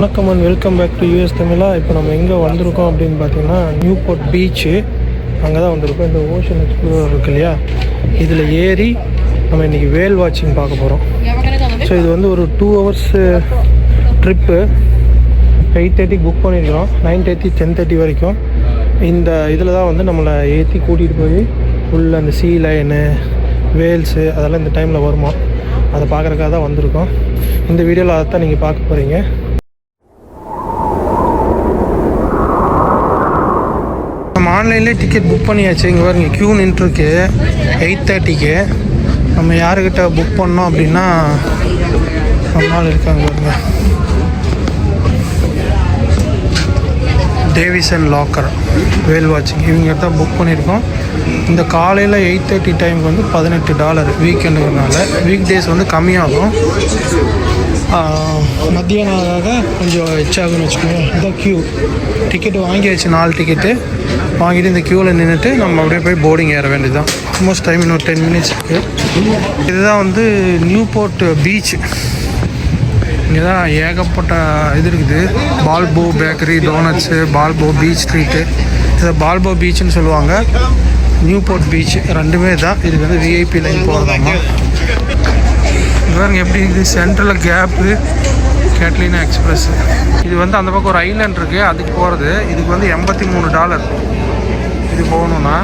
வணக்கம் and welcome back to US தமிழா. இப்போ நம்ம எங்கே வந்திருக்கோம் அப்படின்னு பார்த்தீங்கன்னா நியூ போர்ட் பீச்சு அங்கே தான் வந்திருக்கோம். இந்த ஓஷன் எக்ஸ்ப்ளோர் இருக்கு இல்லையா? இதில் ஏறி நம்ம இன்றைக்கி வேல் வாட்சிங் பார்க்க போகிறோம் ஸோ இது வந்து ஒரு டூ ஹவர்ஸு ட்ரிப்பு எயிட் தேர்ட்டிக்கு புக் பண்ணியிருக்கிறோம். நைன் தேர்ட்டி டென் தேர்ட்டி வரைக்கும். இந்த இதில் தான் வந்து நம்மளை ஏற்றி கூட்டிகிட்டு போய் உள்ள அந்த சீ லைனு வேல்ஸு அதெல்லாம் இந்த டைமில் வருமா? அதை பார்க்குறக்காக தான் வந்திருக்கோம். இந்த வீடியோவில் அதை தான் நீங்கள் பார்க்க போகிறீங்க நம்ம ஆன்லைன்லேயே டிக்கெட் புக் பண்ணியாச்சு. இங்கே பாருங்க க்யூ நின்றுருக்கு. எயிட் தேர்ட்டிக்கு நம்ம யாருக்கிட்ட புக் பண்ணோம் அப்படின்னா ரொம்ப நாள் இருக்காங்க பாருங்க. டேவிசன் லாக்கர் வேல் வாட்சிங் இவங்க தான் புக் பண்ணியிருக்கோம். இந்த காலையில் எயிட் தேர்ட்டி டைமுக்கு வந்து பதினெட்டு டாலர் வீக்கெண்டுங்கிறனால வீக் டேஸ் வந்து கம்மியாகும். மத்தியானம் ஆக கொஞ்சம் எச்சாகுன்னு வச்சுக்கோங்க இதான் க்யூ டிக்கெட்டு வாங்கியாச்சு நாலு டிக்கெட்டு வாங்கிட்டு இந்த க்யூவில் நின்றுட்டு நம்ம அப்படியே போய் போர்டிங் ஏற வேண்டியதுதான். ஆல்மோஸ்ட் டைம் இன்னும் டென் மினிட்ஸ் இருக்குது இதுதான் வந்து நியூ போர்ட் பீச் இங்கே தான் ஏகப்பட்ட இது இருக்குது. Balboa bakery donuts Balboa beach street இதை பால்போ பீச்சுன்னு சொல்லுவாங்க. நியூ போர்ட் பீச் ரெண்டுமே தான். இதுக்கு வந்து விஐபி லைன் போகிறதாமா பாருங்க எப்படி இருக்குது? சென்ட்ரலில் கேப்பு கேட்லினா எக்ஸ்பிரஸ் இது வந்து அந்த பக்கம் ஒரு ஐலண்ட் இருக்குது அதுக்கு போகிறது இதுக்கு வந்து எண்பத்தி மூணு டாலர். இது போகணுன்னா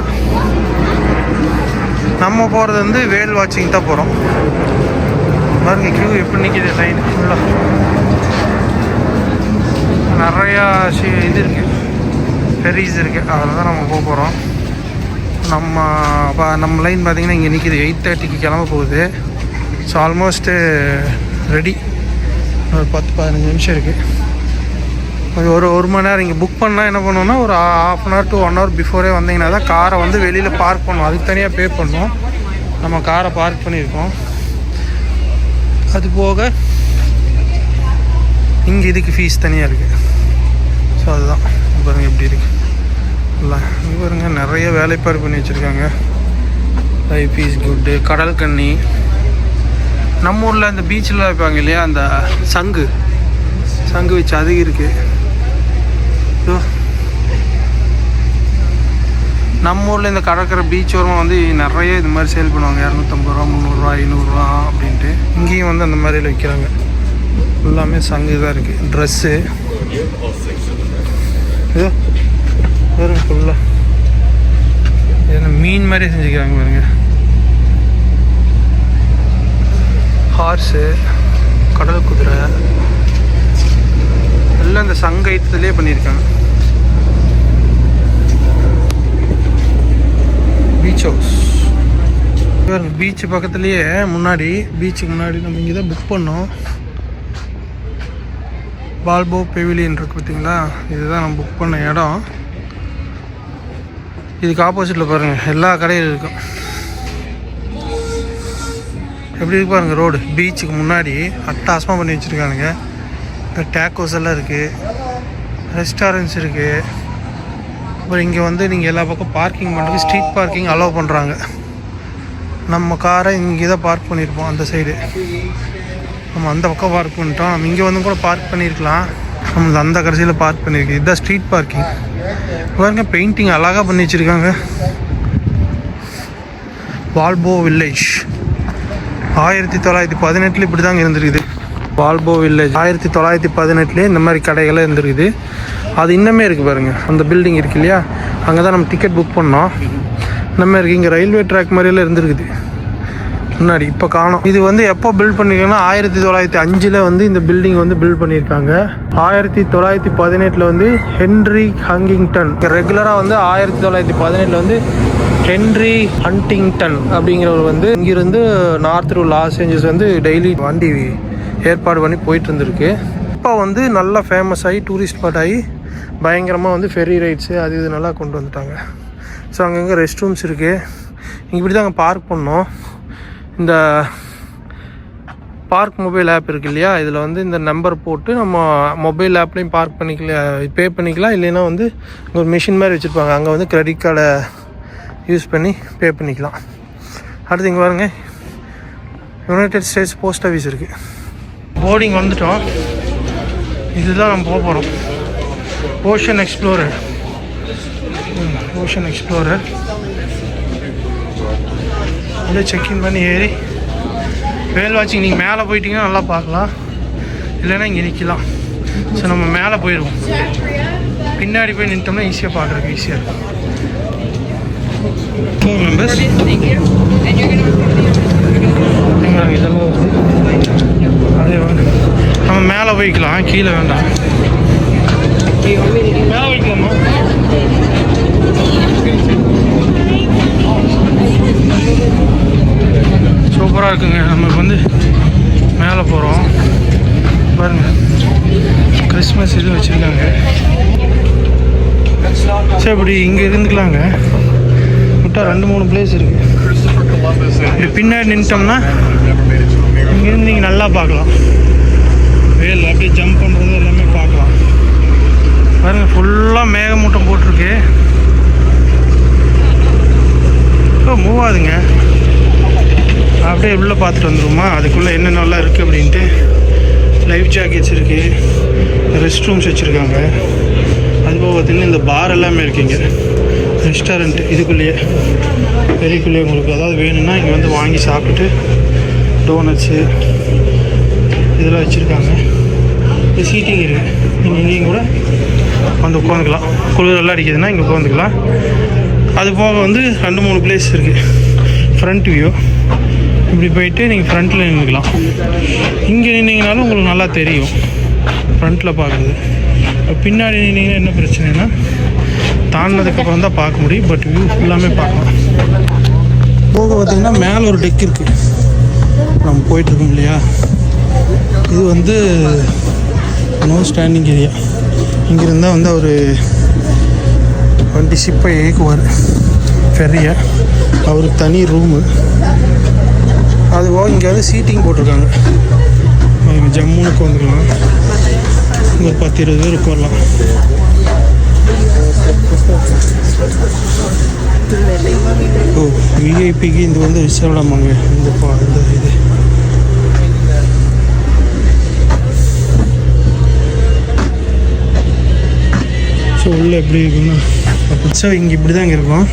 நம்ம போகிறது வந்து வேல் வாட்சிங் தான் போகிறோம் பாருங்க கியூ எப்படி நிற்கிது லைன் ஃபுல்லாக நிறையா இது இருக்குது ஃபெரிஸ் இருக்குது அதில் தான் நம்ம போக போகிறோம் நம்ம நம்ம லைன் பார்த்தீங்கன்னா இங்கே நிற்கிது எயிட் தேர்ட்டிக்கு கிளம்ப போகுது. ஸோ ஆல்மோஸ்ட்டு ரெடி ஒரு பத்து பதினஞ்சு நிமிஷம் இருக்குது கொஞ்சம் ஒரு ஒரு மணி நேரம் இங்கே புக் பண்ணால் என்ன பண்ணுவோம்னா ஒரு half an hour to one hour before வந்தீங்கன்னா தான் காரை வந்து வெளியில் பார்க் பண்ணுவோம். அதுக்கு தனியாக பே பண்ணுவோம். நம்ம காரை பார்க் பண்ணியிருக்கோம். அது போக இங்கே இதுக்கு ஃபீஸ் தனியாக இருக்குது ஸோ அதுதான். பாருங்கள் எப்படி இருக்கு. இல்லை இங்கே நிறைய வேலைப்பாடு பண்ணி வச்சுருக்காங்க. லைஃப் இஸ் குட்டு கடல் கண்ணி. நம்ம ஊரில் இந்த பீச்சில் வைப்பாங்க இல்லையா அந்த சங்கு. சங்கு வச்சு அது இருக்குது நம்ம ஊரில் இந்த கடற்கரை பீச் ஓரமாக வந்து நிறைய இது மாதிரி சேல் பண்ணுவாங்க. இரநூத்தம்பது ரூபா முந்நூறுரூவா ஐநூறுரூவா அப்படின்ட்டு. இங்கேயும் வந்து அந்த மாதிரியில் விற்கிறாங்க எல்லாமே சங்கு தான் இருக்குது ட்ரெஸ்ஸு இதோ. ஃபுல்லாக என்ன மீன் மாதிரி செஞ்சுக்கிறாங்க பாருங்கள் ஹார்ஸு கடல் குதிரை எல்லாம் இந்த சங்க ஐட்டத்துலேயே பண்ணியிருக்காங்க. பீச் ஹவுஸ் பீச் பக்கத்துலேயே முன்னாடி பீச்சுக்கு முன்னாடி நம்ம இங்கே தான் புக் பண்ணோம். பால்போ பெவிலியன் இருக்கு பார்த்தீங்களா? இதுதான் நம்ம புக் பண்ண இடம். இதுக்கு ஆப்போசிட்டில் பாருங்கள் எல்லா கடையும் இருக்கும். எப்படி இருக்கு பாருங்க ரோடு பீச்சுக்கு முன்னாடி அட்டாசமாக பண்ணி வச்சுருக்கானுங்க. இப்போ டேக்கோஸ் எல்லாம் இருக்குது ரெஸ்டாரண்ட்ஸ் இருக்குது அப்புறம் இங்கே வந்து நீங்கள் எல்லா பக்கம் பார்க்கிங் பண்ணுறதுக்கு ஸ்ட்ரீட் பார்க்கிங் அலோவ் பண்ணுறாங்க நம்ம காரை இங்கே தான் பார்க் பண்ணியிருப்போம் அந்த சைடு நம்ம அந்த பக்கம் பார்க் பண்ணிட்டோம். நம்ம இங்கே வந்து கூட பார்க் பண்ணியிருக்கலாம் நம்ம அந்த கடைசியில் பார்க் பண்ணியிருக்கு இதுதான் ஸ்ட்ரீட் பார்க்கிங் பாருங்க பெயிண்டிங் அழகாக பண்ணி வச்சுருக்காங்க. வால்போ வில்லேஜ் ஆயிரத்தி தொள்ளாயிரத்தி பதினெட்டில் இப்படி தாங்க இருந்திருக்குது. வால்போ வில்லேஜ் ஆயிரத்தி தொள்ளாயிரத்தி பதினெட்டுலேயே இந்த மாதிரி கடைகள்லாம் இருந்திருக்குது. அது இன்னமே இருக்குது பாருங்க. அந்த பில்டிங் இருக்கு இல்லையா? அங்கே தான் நம்ம டிக்கெட் புக் பண்ணோம். இன்னமே இருக்குது இங்கே ரயில்வே ட்ராக் மாதிரியெல்லாம் இருந்திருக்குது. முன்னாடி இப்போ காணோம். இது வந்து எப்போ பில்ட் பண்ணியிருக்காங்கன்னா ஆயிரத்தி தொள்ளாயிரத்தி அஞ்சில் வந்து இந்த பில்டிங் வந்து பில்ட் பண்ணியிருக்காங்க ஆயிரத்தி தொள்ளாயிரத்தி பதினெட்டில் வந்து ஹென்ரி ஹங்கிங்டன். ரெகுலராக வந்து ஆயிரத்தி தொள்ளாயிரத்தி பதினெட்டில் வந்து ஹென்ரி ஹண்டிங்டன் அப்படிங்கிறவர் வந்து இங்கிருந்து நார்த் ரூ லாஸ் ஏஞ்சல்ஸ் வந்து டெய்லி வண்டி ஏற்பாடு பண்ணி போயிட்டு இருந்திருக்கு இப்போ வந்து நல்லா ஃபேமஸ் ஆகி டூரிஸ்ட் ஸ்பாட் ஆகி பயங்கரமாக வந்து ஃபெரி ரைட்ஸு அது இது நல்லா கொண்டு வந்துட்டாங்க. ஸோ அங்கங்கே ரெஸ்ட் ரூம்ஸ் இருக்குது இங்கே இப்படி தான் அங்கே பார்க் பண்ணோம். இந்த பார்க் மொபைல் ஆப் இருக்கு இல்லையா? இதில் வந்து இந்த நம்பர் போட்டு நம்ம மொபைல் ஆப்லேயும் பார்க் பண்ணிக்கலாம் பே பண்ணிக்கலாம். இல்லைன்னா வந்து ஒரு மிஷின் மாதிரி வச்சுருப்பாங்க. அங்கே வந்து க்ரெடிட் கார்டை யூஸ் பண்ணி பே பண்ணிக்கலாம். அடுத்து இங்கே பாருங்க. யுனைடெட் ஸ்டேட்ஸ் போஸ்ட் ஆஃபீஸ் இருக்குது போர்டிங் வந்துட்டோம். இதுதான் நம்ம போக போகிறோம் ஓஷன் எக்ஸ்ப்ளோரர் ஓஷன் எக்ஸ்ப்ளோரர் அப்படியே செக்இன் பண்ணி ஏறி வேல் வாட்சிங் நீங்கள் மேலே போயிட்டீங்கன்னா நல்லா பார்க்கலாம். இல்லைன்னா இங்கே நிற்கலாம் ஸோ நம்ம மேலே போயிடுவோம். பின்னாடி போய் நின்ட்டோம்னா ஈஸியாக பார்க்குறதுக்கு ஈஸியாக இருக்கும். ஃபோர் மெம்பர்ஸ் இதெல்லாம் அதே நம்ம மேலே போய்க்கலாம். கீழே வேண்டாம். மேலே போய்க்கலாமா? சூப்பராக இருக்குங்க. நமக்கு வந்து மேலே போகிறோம் பாருங்கள் கிறிஸ்மஸ் இது வச்சுருக்காங்க. சரி இப்படி இங்கே இருந்துக்கலாங்க. விட்டால் ரெண்டு மூணு பிளேஸ் இருக்குது இப்படி பின்னாடி நின்ட்டோம்னா இங்கேருந்து நீங்கள் நல்லா பார்க்கலாம். வேல் அப்படியே ஜம்ப் பண்ணுறது எல்லாமே பார்க்கலாம். பாருங்கள் ஃபுல்லாக மேகமூட்டம் போட்டிருக்கு. இப்போ மூவாதுங்க. அப்படியே உள்ளே பார்த்துட்டு வந்துருமா அதுக்குள்ளே என்னென்னலாம் இருக்குது அப்படின்ட்டு லைஃப் ஜாக்கெட்ஸ் இருக்குது ரெஸ்ட் ரூம்ஸ் வச்சுருக்காங்க. அதுபோக பார்த்தீங்கன்னா இந்த பார் எல்லாமே இருக்குங்க. ரெஸ்டாரண்ட் இதுக்குள்ளேயே. வெளிக்குள்ளேயே உங்களுக்கு அதாவது வேணும்னா இங்கே வந்து வாங்கி சாப்பிட்டு டோனட்ஸு இதெல்லாம் வச்சுருக்காங்க. சீட்டிங் இருக்குது நீங்கள் இங்கேயும் கூட வந்து உட்காந்துக்கலாம். குளிரெல்லாம் அடிக்குதுன்னா இங்கே உட்காந்துக்கலாம். அது போக வந்து ரெண்டு மூணு பிளேஸ் இருக்குது ஃப்ரண்ட் வியூ இப்படி போயிட்டு நீங்கள் ஃப்ரண்ட்டில் நின்றுக்கலாம். இங்கே நின்னீங்கனாலும் உங்களுக்கு நல்லா தெரியும். ஃப்ரண்ட்டில் பார்க்குறது. பின்னாடி நின்னீங்கன்னா என்ன பிரச்சனைனா தாண்டினதுக்கப்புறம் தான் பார்க்க முடியும். பட் வியூ ஃபுல்லாமே பார்க்கலாம். போக பார்த்தீங்கன்னா மேலே ஒரு டெக் இருக்குது நம்ம போயிட்டுருக்கோம் இல்லையா? இது வந்து நோ ஸ்டாண்டிங் ஏரியா இங்கிருந்தால் வந்து அவர் வண்டி ஷிப்பை இயக்குவார். ஃபெரியை அவருக்கு தனி ரூமு அது போக இங்கே வந்து சீட்டிங் போட்டிருக்காங்க. அவங்க ஜம்முன்னு உட்காந்துக்கலாம் இங்கே ஒரு பத்து இருபது பேர் உட்காரலாம். ஓ விஐபிக்கு இது வந்து விசாலமாங்க. இந்த பா இந்த இது. ஸோ உள்ளே எப்படி இருக்குன்னா ஸோ இங்கே இப்படி தாங்க இருக்கும்.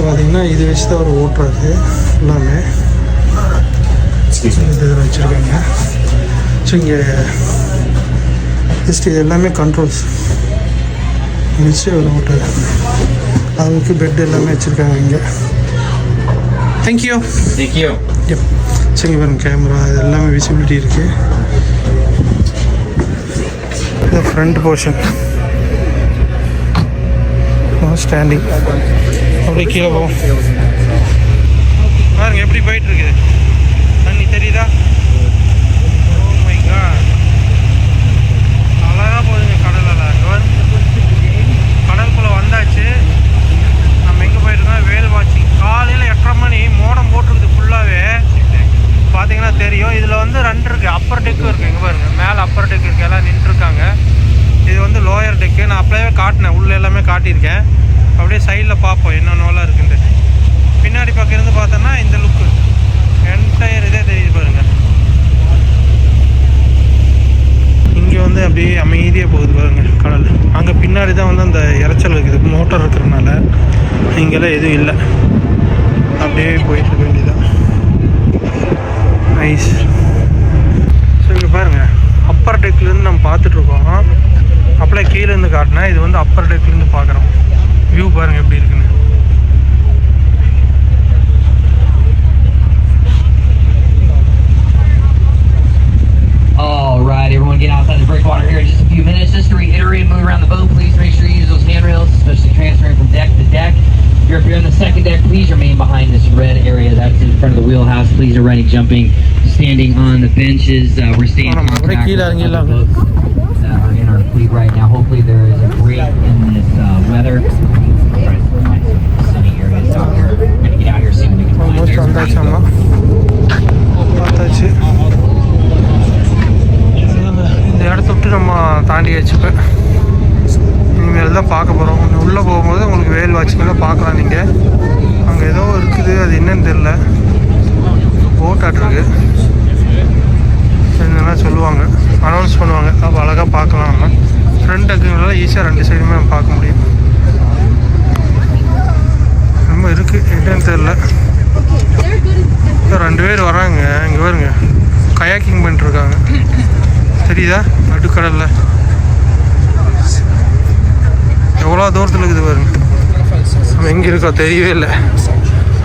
ஸோ பார்த்தீங்கன்னா இது வச்சு தான் அவர் ஓட்டுறாரு எல்லாமே. இது இதில் வச்சுருக்காங்க. ஸோ இங்கே ஜஸ்ட் இது எல்லாமே கண்ட்ரோல்ஸ் வச்சு அவர் ஓட்டுறாரு அவருக்கு பெட் எல்லாமே வச்சுருக்காங்க இங்கே. Thank you you. எப் ஸோ இங்கே பாருங்க கேமரா இது எல்லாமே விசிபிலிட்டி இருக்குது இது ஃப்ரண்ட் போர்ஷன் ஸ்டாண்டிங் அப்படியே கீழே போவோம். பாருங்க எப்படி போயிட்டு இருக்குது தண்ணி தெரியுதா? Oh my God. அழகா போகுதுங்க கடலில் கடலுக்குள்ளே வந்தாச்சு. நம்ம எங்கே போயிருக்கோம் வேல் வாட்சிங் காலையில் எட்டரை மணி மோடம் போட்டிருக்குது ஃபுல்லாகவே பார்த்தீங்கன்னா தெரியும். இதில் வந்து ரெண்டு இருக்குது அப்பர் டெக்கு இருக்குது இங்கே பாருங்க. மேலே அப்பர் டெக்கு இருக்குது எல்லாம் நின்றுருக்காங்க. இது வந்து லோயர் டெக்கு நான் அப்படியே காட்டினேன். உள்ளே எல்லாமே காட்டியிருக்கேன். அப்படியே சைடில் பார்ப்போம் என்னென்னலாம் இருக்குன்ட்டு. பின்னாடி பக்கம் இருந்து பார்த்தோன்னா இந்த லுக்கு என்டையர் இதே தெரியுது பாருங்கள் இங்கே வந்து அப்படியே அமைதியாக போகுது பாருங்கள் கடல். அங்கே பின்னாடி தான் வந்து அந்த இறைச்சல் இருக்குது. மோட்டார் இருக்கிறதுனால இங்கெல்லாம் எதுவும் இல்லை. அப்படியே போயிட்டு இருக்க வேண்டியதான் நைஸ் ஸோ இங்கே பாருங்கள் அப்பர் டெக்லேருந்து நம்ம பார்த்துட்ருக்கோம் அப்படியே கீழேருந்து காட்டினேன் இது வந்து அப்பர் டெக்லேருந்து பார்க்குறோம். வியூ பாருங்கள் எப்படி இருக்குன்னு All right, everyone get outside the breakwater here in just a few minutes. Just to reiterate, move around the boat, please make sure you use those handrails, especially transferring from deck to deck. If you're up here on the second deck, please remain behind this red area that's in front of the wheelhouse. Please already jumping, standing on the benches. Uh, we're staying ஆமா, அப்படியே contact கீழே with இறங்கிடலாம். other boats Fleet right now. Hopefully there is a break in this uh, weather. Try to find some sunny areas out here. We're gonna get out here see what we can find. Almost There's வந்தாச்சு Ryan அம்மா பார்த்தாச்சு இந்த இடத்த விட்டு நம்ம தாண்டியாச்சு இப்போ இனிமேல் தான் பார்க்க போகிறோம் உள்ளே போகும்போது உங்களுக்கு வேல் வாட்சிங்கெல்லாம் பார்க்கலாம் நீங்கள் அங்கே ஏதோ இருக்குது அது என்னன்னு தெரில போட் ஆட்டிருக்கு இதெல்லாம் சொல்லுவாங்க அனௌன்ஸ் பண்ணுவாங்க. அப்போ அழகாக பார்க்கலாம் நம்ம. ஃப்ரண்ட் இருக்குங்கிறதால ஈஸியாக ரெண்டு சைடுமே நம்ம பார்க்க முடியும். ரொம்ப இருக்குது என்னன்னு தெரில ரெண்டு பேர் வராங்க. இங்கே பாருங்க. கயாக்கிங் பண்ணிட்டுருக்காங்க. தெரியுதா? நடுக்கடலில். எவ்வளோ தூரத்தில் இருக்குது பாருங்க. நம்ம எங்கே இருக்கோம்? தெரியவே இல்லை.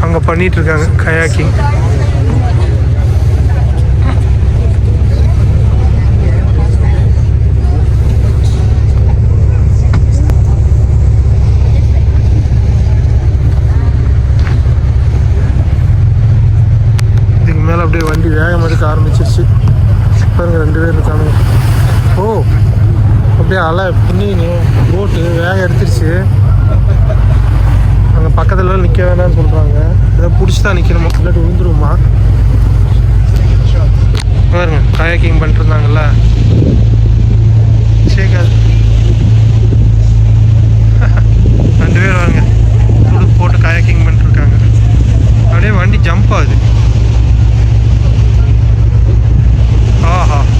அங்கே பண்ணிகிட்ருக்காங்க இருக்காங்க கயாக்கிங் இதுக்கு மேலே அப்படியே வண்டி வேகம் வந்துருச்சு ஆரம்பிச்சிருச்சு பாருங்க ரெண்டு பேர் இருக்கானுங்க ஓ அப்படியே அலை பின்னின்னு போட்டு வேகம் எடுத்துருச்சு. அங்கே பக்கத்தில் நிற்க வேணாம்னு சொல்கிறாங்க இதை பிடிச்சி தான் நிற்கணுமா இல்லாட்டி விழுந்துருவோமா? பாருங்க கயாக்கிங் பண்ணிட்டு இருந்தாங்கல்ல சேகாது ரெண்டு பேர் வாங்க. துடுப்பு போட்டு கயாக்கிங் பண்ணிட்டு இருக்காங்க அப்படியே வண்டி ஜம்ப் ஆகுது. હા હા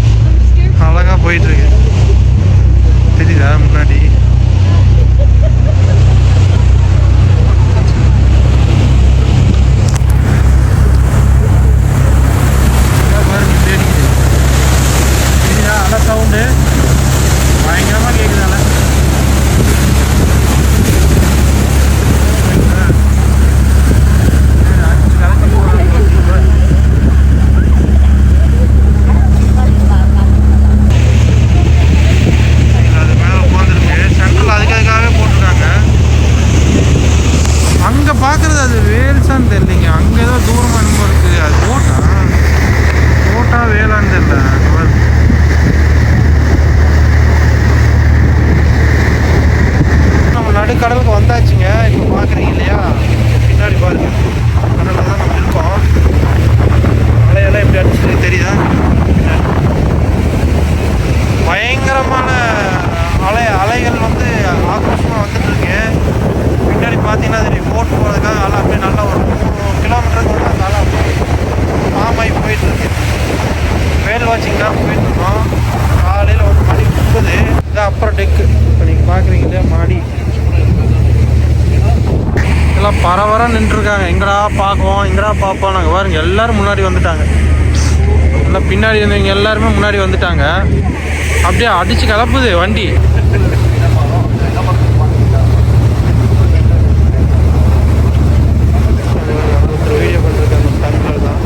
பரவர நின்றுருக்காங்க. எங்கடா பார்க்குவோம் எங்கடா பார்ப்போம் நாங்கள் பாருங்க எல்லாரும் முன்னாடி வந்துட்டாங்க. எல்லாம் பின்னாடி இருந்தவங்க எல்லாருமே முன்னாடி வந்துட்டாங்க. அப்படியே அடித்து கலப்புது வண்டி வீடியோ பண்ணுறது அந்த ஸ்டண்டில் தான்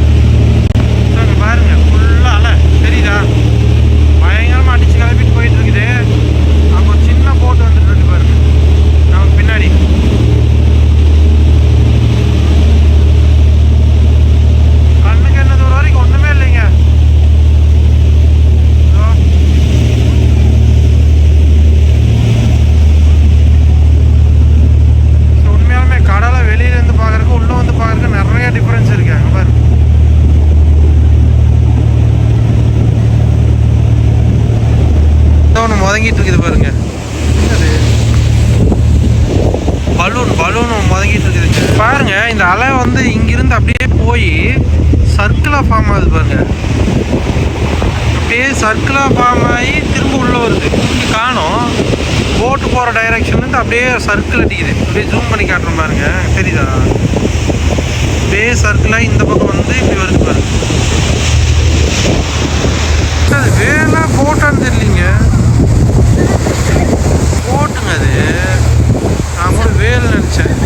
இந்தாங்க பாருங்க ஃபுல்லாக அலை தெரியுதா பயங்கரமாக அடிச்சு கிளப்பிட்டு போயிட்டு இருக்குது அங்கே ஒரு சின்ன போட்டு வந்துட்டு இருக்கு பாருங்க நமக்கு பின்னாடி கண்ணுக்கு என்ன தூரம் வரைக்கும் ஒன்றுமே இல்லைங்க இதோ. So, உண்மையாலுமே கடலை வெளியில இருந்து பார்க்கறதுக்கு உள்ள வந்து பார்க்கறதுக்கு நிறைய டிஃபரன்ஸ் இருக்கு அங்க பாரு ஏதோ ஒன்று முதங்கிட்டு இருக்குது பாருங்க என்னது பலூன் பலூன் முதங்கிட்டு இருக்குதுங்க பாருங்க இந்த அலை வந்து இங்கிருந்து அப்படியே போய் சர்க்கிளாக ஃபார்ம் ஆகுது பாருங்க அப்படியே சர்க்கிளாக ஃபார்ம் ஆகி திரும்ப உள்ளே வருது. இங்கே காணும். போட்டு போகிற டைரக்ஷன்லேருந்து அப்படியே சர்க்கிள் அடிக்குது. அப்படியே ஜூம் பண்ணி காட்டுற பாருங்க. தெரியுதா? அப்படியே சர்க்கிளாக இந்த பக்கம் வந்து இப்படி வருது பாருங்க. அது வேணா போட்டான்னு தெரியலீங்க. போட்டுங்க அது. நான் கூட வேல் நினச்சேன்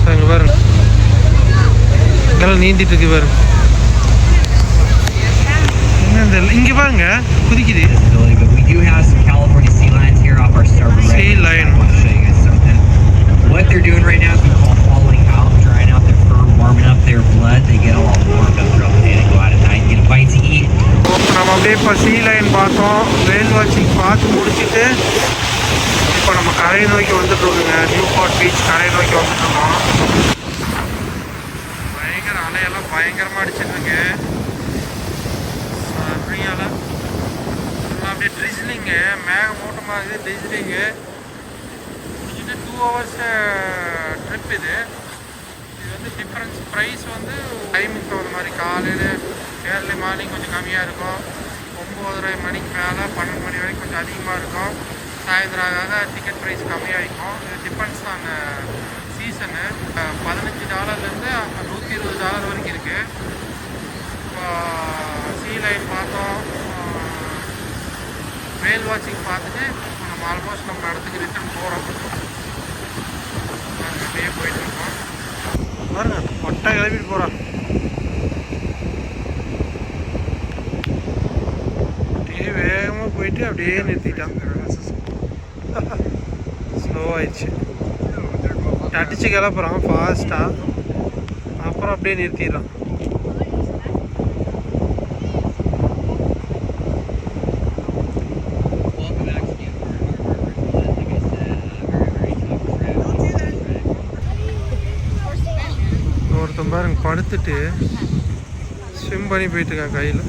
ஸோ இங்கே பாருங்க நீந்திட்டு இருக்கு தெரியல இங்கே பாருங்க குதிக்குது But we do have some California sea lions here off our starboard right. Sea lion. I want to show you guys something. doing right now is we call falling out, drying out their fur, warming up their blood. They get all warmed up throughout the day to go out at night and get a bite to eat. நம்ம அப்படியே இப்போ சீ line பார்த்தோம் வேல் வாட்சிங் பார்த்து முடிச்சுட்டு இப்போ நம்ம கரையை நோக்கி வந்துட்டு இருக்கோங்க நியூ போர்ட் பீச் கரையை நோக்கி வந்துட்டு இருக்கோம் எல்லாம் பயங்கரமாக அடிச்சிட்டு இருக்கு. சரியால எல்லாம் அப்படியே ட்ரிஸ்லிங்கு மேகமூட்டமாக இருக்குது ட்ரிஸ்லிங்கு இது டூ ஹவர்ஸ் ட்ரிப் இது. இது வந்து டிஃப்ரென்ஸ் ப்ரைஸ் வந்து டைமுக்கு தகுந்த மாதிரி. காலையில் ஏர்லி மார்னிங் கொஞ்சம் கம்மியாக இருக்கும். ஒம்போதரை மணிக்கு மேலே பன்னெண்டு மணி வரைக்கும் கொஞ்சம் அதிகமாக இருக்கும். சாயந்தரம் ஆக டிக்கெட் ப்ரைஸ் கம்மியாகிக்கும் இது டிபெண்ட்ஸ் ஆன் சீசனு பதினஞ்சு டாலர்லேருந்து நூற்றி இருபது டாலர் வரைக்கும் இருக்குது இப்போ சீ லைன் பார்த்தோம். வேல் வாட்சிங் பார்த்துட்டு நம்ம ஆல்மோஸ்ட் நம்ம இடத்துக்கு ரிட்டர்ன் போகிறோம் அப்படியே போயிட்டு இருக்கோம். பாருங்க மொட்டை கிளம்பிட்டு போகிறான் அப்படியே வேகமாக போயிட்டு அப்படியே நிறுத்திட்டான். ஸ்லோ ஆயிடுச்சு. அடிச்சு கிளப்புறான் ஃபாஸ்ட்டாக அப்புறம் அப்படியே நிறுத்திடுறான். ஒருத்தன் பாருங்க படுத்துட்டு ஸ்விம் பண்ணி போயிட்டு இருக்கான் கையில்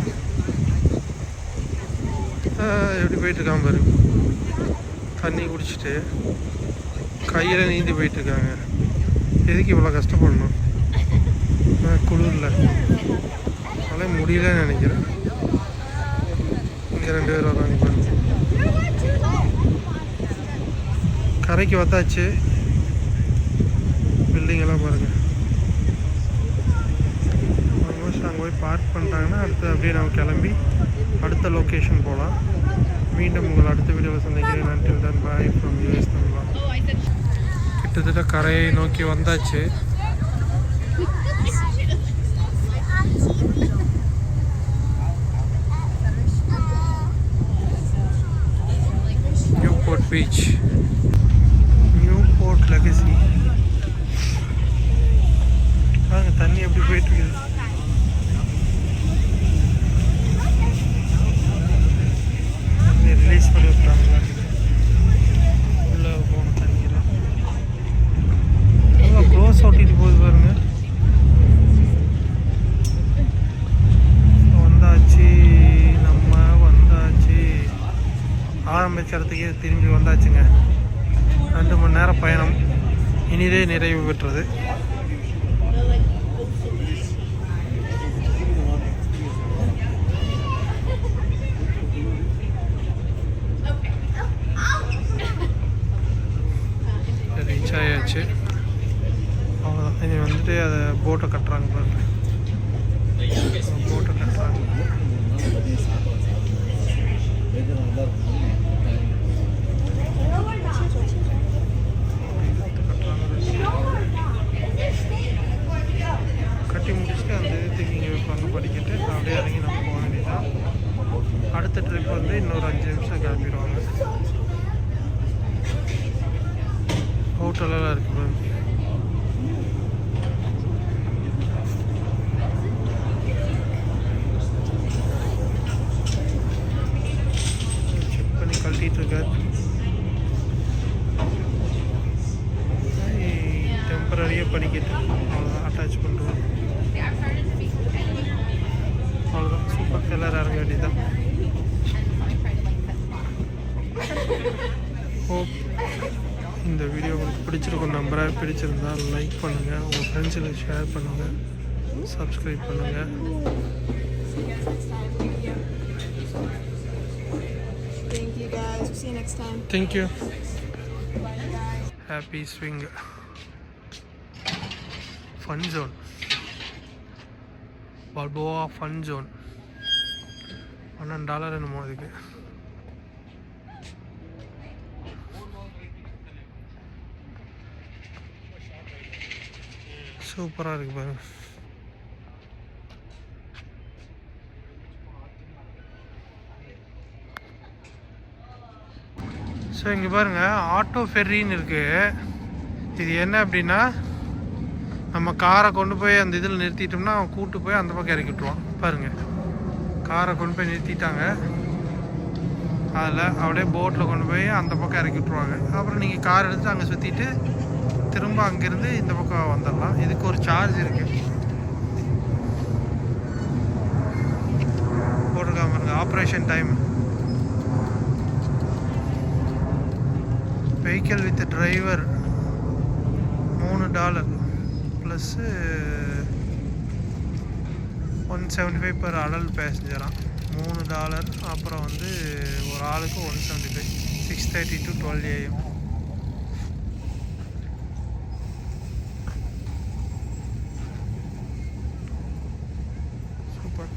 எப்படி போயிட்டு இருக்கான் பாருங்க. தண்ணி குடிச்சிட்டு. கையில் நீந்தி போயிட்டுருக்காங்க. எதுக்கு இவ்வளோ கஷ்டப்படணும்? குளிரில் குளிர்ல. அதெல்லாம் முடியலன்னு நினைக்கிறேன். இங்கே ரெண்டு பேர் வராங்க கரைக்கு வந்தாச்சு. பில்டிங்கெல்லாம் பாருங்கள் ஆல்மோஸ்ட் அங்கே போய் பார்க் பண்ணிட்டாங்கன்னா அடுத்து அப்படியே நம்ம கிளம்பி அடுத்த லொக்கேஷன் போகலாம் மீண்டும் உங்கள் அடுத்த வீடியோவில் சந்திக்கிறேன். நன்றி தான் பாய் ஃப்ரம் கிட்டத்தட்ட கரையை நோக்கி வந்தாச்சு. Newport beach Newport legacy பாருங்க தண்ணி எப்படி போயிட்டு இருக்குது ரிலீஸ் பண்ணி விட்டாங்களா எவ்வளோ க்ளோஸ் ஓட்டிட்டு போகுது பாருங்க. வந்தாச்சு நம்ம வந்தாச்சு. ஆரம்பிச்ச இடத்துக்கே திரும்பி வந்தாச்சுங்க. ரெண்டு மணி நேரம் பயணம். இனிதே நிறைவு பெற்றது. ரீச் ஆயாச்சு. வந்துட்டு அதை போட்டை கட்டுறாங்க பாருங்க. போட்டை கட்டுறாங்க கட்டி முடிச்சுட்டு அந்த இதுக்கு இங்கே வைப்பாங்க படிக்கட்டு அப்படியே இறங்கி நம்ம போக வேண்டியதான் அடுத்த ட்ரிப் வந்து இன்னொரு அஞ்சு நிமிஷம் கிளம்பிடுவாங்க ஹோட்டலெல்லாம் இருக்கு பாருங்க செக் பண்ணி கழட்டிட்டு இருக்காரு டெம்பரரியாக படிக்கட்டு அவ்வளோதான் அட்டாச் பண்ணுறோம் அவ்வளோதான் சூப்பர் எல்லாரும் இறங்க வேண்டியதான் ஹோப் இந்த வீடியோ உங்களுக்கு பிடிச்சிருக்கும் நம்புறேன். பிடிச்சிருந்தா லைக் பண்ணுங்கள் உங்கள் ஃப்ரெண்ட்ஸுக்கு ஷேர் பண்ணுங்கள் சப்ஸ்கிரைப் பண்ணுங்கள். Thank you happy swing fun zone Balboa fun zone பன்னெண்டு டாலர் என்னமோ அதுக்கு. சூப்பராக இருக்குது பாருங்க ஸோ இங்கே பாருங்கள் ஆட்டோ ஃபெர்ரின்னு இருக்குது இது என்ன அப்படின்னா நம்ம காரை கொண்டு போய் அந்த இதில் நிறுத்திட்டோம்னா அவன் கூட்டு போய் அந்த பக்கம் இறக்கி விட்ருவான் பாருங்கள் காரை கொண்டு போய் நிறுத்திட்டாங்க. அதில் அப்படியே போட்டில் கொண்டு போய் அந்த பக்கம் இறக்கி விட்ருவாங்க அப்புறம் நீங்கள் கார் எடுத்து அங்கே சுற்றிட்டு திரும்ப அங்கேருந்து இந்த பக்கம் வந்துடலாம். இதுக்கு ஒரு சார்ஜ் இருக்குது போட்டிருக்காம பாருங்க operation time vehicle with driver மூணு dollar plus one seventy five per adult பேசஞ்சராம் மூணு டாலர் அப்புறம் வந்து ஒரு ஆளுக்கு one seventy five six thirty to twelve AM super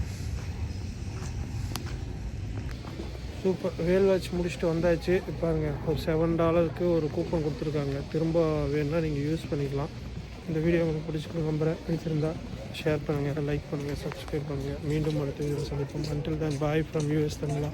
super whale watch முடிச்சுட்டு வந்தாச்சு. பாருங்க ஒரு செவன் டாலருக்கு ஒரு கூப்பன் கொடுத்துருக்காங்க. திரும்ப வேணும்னா நீங்கள் யூஸ் பண்ணிக்கலாம். இந்த வீடியோ உங்களுக்கு பிடிச்சிக்கணும் நம்புகிறேன் பிடிச்சிருந்தா ஷேர் பண்ணுங்கள் லைக் பண்ணுங்கள் சப்ஸ்கிரைப் பண்ணுங்கள் மீண்டும் அடுத்த வீடியோ சந்திப்போம். அன்டில் தான் பாய் ஃப்ரம் யூஎஸ் தமிழா.